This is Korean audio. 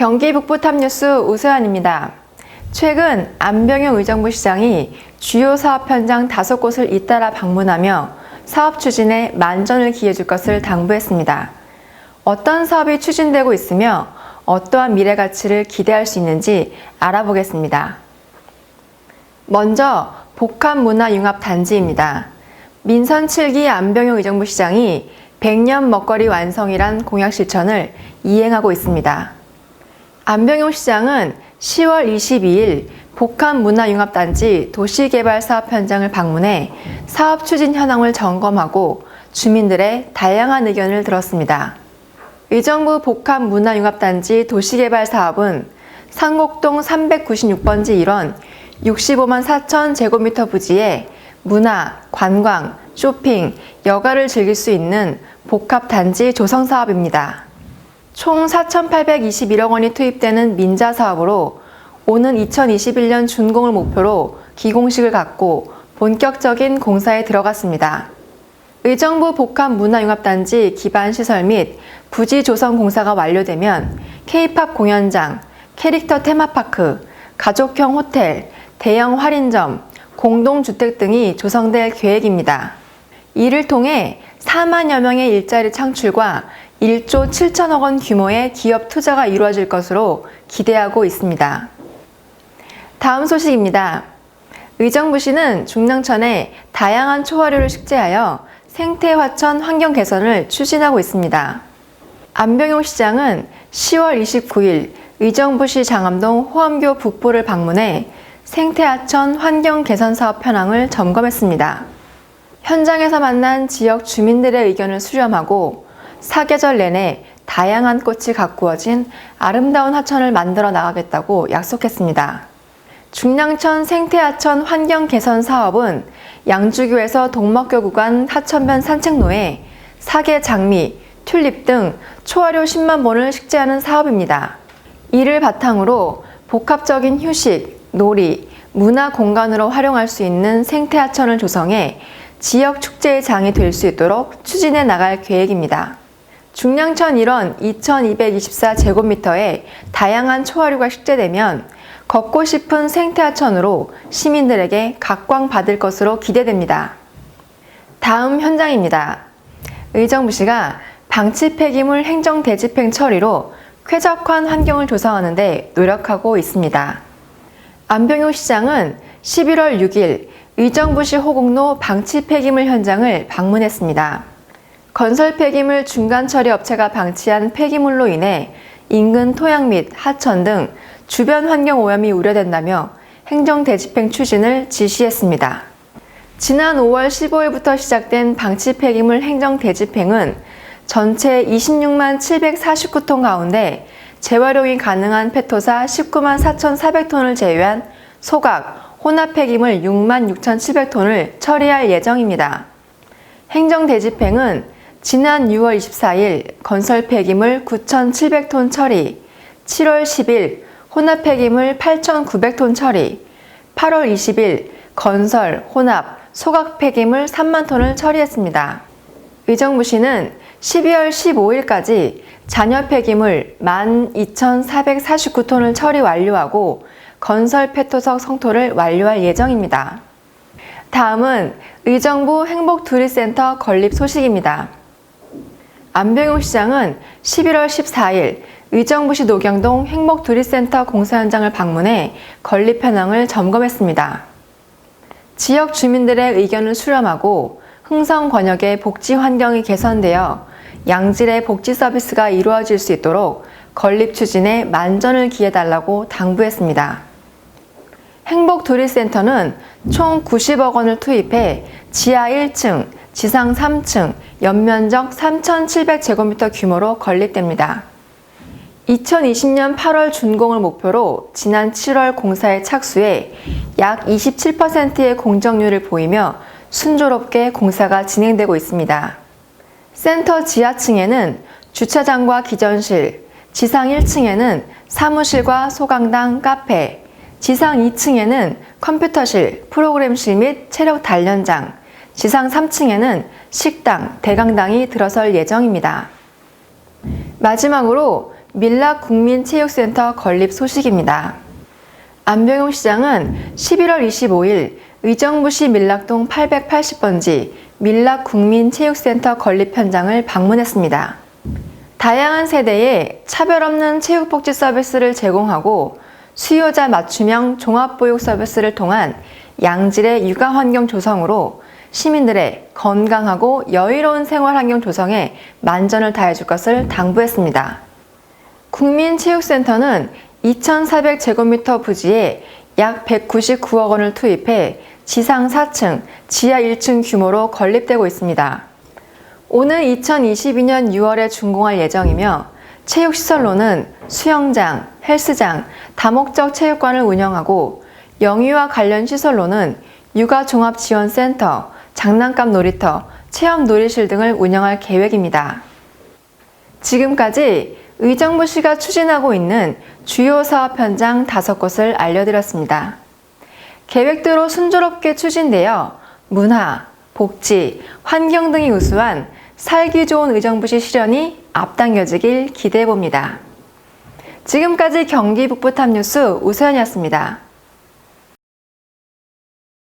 경기 북부 탑 뉴스 우세환입니다. 최근 안병영 의정부 시장이 주요 사업 현장 다섯 곳을 잇따라 방문하며 사업 추진에 만전을 기해줄 것을 당부했습니다. 어떤 사업이 추진되고 있으며 어떠한 미래 가치를 기대할 수 있는지 알아보겠습니다. 먼저 복합문화융합단지입니다. 민선 7기 안병용 의정부 시장이 100년 먹거리 완성이란 공약 실천을 이행하고 있습니다. 안병용 시장은 10월 22일 복합문화융합단지 도시개발 사업 현장을 방문해 사업 추진 현황을 점검하고 주민들의 다양한 의견을 들었습니다. 의정부 복합문화융합단지 도시개발 사업은 상곡동 396번지 일원 65만 4천 제곱미터 부지에 문화, 관광, 쇼핑, 여가를 즐길 수 있는 복합단지 조성 사업입니다. 총 4,821억 원이 투입되는 민자 사업으로 오는 2021년 준공을 목표로 기공식을 갖고 본격적인 공사에 들어갔습니다. 의정부 복합 문화융합단지 기반 시설 및 부지 조성 공사가 완료되면 K-팝 공연장, 캐릭터 테마파크, 가족형 호텔, 대형 할인점, 공동주택 등이 조성될 계획입니다. 이를 통해 4만여 명의 일자리 창출과 1조 7천억 원 규모의 기업 투자가 이루어질 것으로 기대하고 있습니다. 다음 소식입니다. 의정부시는 중랑천에 다양한 초화류를 식재하여 생태화천 환경 개선을 추진하고 있습니다. 안병용 시장은 10월 29일 의정부시 장암동 호암교 북부를 방문해 생태하천 환경 개선 사업 현황을 점검했습니다. 현장에서 만난 지역 주민들의 의견을 수렴하고 사계절 내내 다양한 꽃이 가꾸어진 아름다운 하천을 만들어 나가겠다고 약속했습니다. 중량천 생태하천 환경 개선 사업은 양주교에서 동먹교 구간 하천변 산책로에 사계 장미, 튤립 등 초화류 10만 본을 식재하는 사업입니다. 이를 바탕으로 복합적인 휴식, 놀이, 문화 공간으로 활용할 수 있는 생태하천을 조성해 지역 축제의 장이 될 수 있도록 추진해 나갈 계획입니다. 중량천 일원 2224제곱미터에 다양한 초화류가 식재되면 걷고 싶은 생태하천으로 시민들에게 각광받을 것으로 기대됩니다. 다음 현장입니다. 의정부시가 방치 폐기물 행정 대집행 처리로 쾌적한 환경을 조성하는 데 노력하고 있습니다. 안병효 시장은 11월 6일 의정부시 호곡로 방치 폐기물 현장을 방문했습니다. 건설 폐기물 중간 처리 업체가 방치한 폐기물로 인해 인근 토양 및 하천 등 주변 환경 오염이 우려된다며 행정 대집행 추진을 지시했습니다. 지난 5월 15일부터 시작된 방치 폐기물 행정 대집행은 전체 26만 749톤 가운데 재활용이 가능한 페토사 19만 4,400톤을 제외한 소각, 혼합 폐기물 6만 6,700톤을 처리할 예정입니다. 행정 대집행은 지난 6월 24일 건설 폐기물 9,700톤 처리, 7월 10일 혼합 폐기물 8,900톤 처리, 8월 20일 건설, 혼합, 소각 폐기물 3만 톤을 처리했습니다. 의정부시는 12월 15일까지 잔여 폐기물 12,449톤을 처리 완료하고 건설 폐토석 성토를 완료할 예정입니다. 다음은 의정부 행복두리센터 건립 소식입니다. 안병용 시장은 11월 14일 의정부시 노경동 행복두리센터 공사 현장을 방문해 건립 현황을 점검했습니다. 지역 주민들의 의견을 수렴하고 흥성 권역의 복지 환경이 개선되어 양질의 복지 서비스가 이루어질 수 있도록 건립 추진에 만전을 기해달라고 당부했습니다. 행복두리센터는 총 90억 원을 투입해 지하 1층, 지상 3층, 연면적 3,700제곱미터 규모로 건립됩니다. 2020년 8월 준공을 목표로 지난 7월 공사에 착수해 약 27%의 공정률을 보이며 순조롭게 공사가 진행되고 있습니다. 센터 지하층에는 주차장과 기전실, 지상 1층에는 사무실과 소강당, 카페, 지상 2층에는 컴퓨터실, 프로그램실 및 체력 단련장, 지상 3층에는 식당, 대강당이 들어설 예정입니다. 마지막으로 밀락 국민체육센터 건립 소식입니다. 안병용 시장은 11월 25일 의정부시 밀락동 880번지 밀락 국민체육센터 건립 현장을 방문했습니다. 다양한 세대에 차별 없는 체육복지 서비스를 제공하고 수요자 맞춤형 종합보육 서비스를 통한 양질의 육아 환경 조성으로 시민들의 건강하고 여유로운 생활 환경 조성에 만전을 다해 줄 것을 당부했습니다. 국민체육센터는 2,400제곱미터 부지에 약 199억 원을 투입해 지상 4층, 지하 1층 규모로 건립되고 있습니다. 오는 2022년 6월에 준공할 예정이며 체육시설로는 수영장, 헬스장, 다목적 체육관을 운영하고 영유아 관련 시설로는 육아종합지원센터, 장난감 놀이터, 체험 놀이실 등을 운영할 계획입니다. 지금까지 의정부시가 추진하고 있는 주요 사업 현장 5곳을 알려드렸습니다. 계획대로 순조롭게 추진되어 문화, 복지, 환경 등이 우수한 살기 좋은 의정부시 실현이 앞당겨지길 기대해 봅니다. 지금까지 경기 북부 탑 뉴스 우소연이었습니다.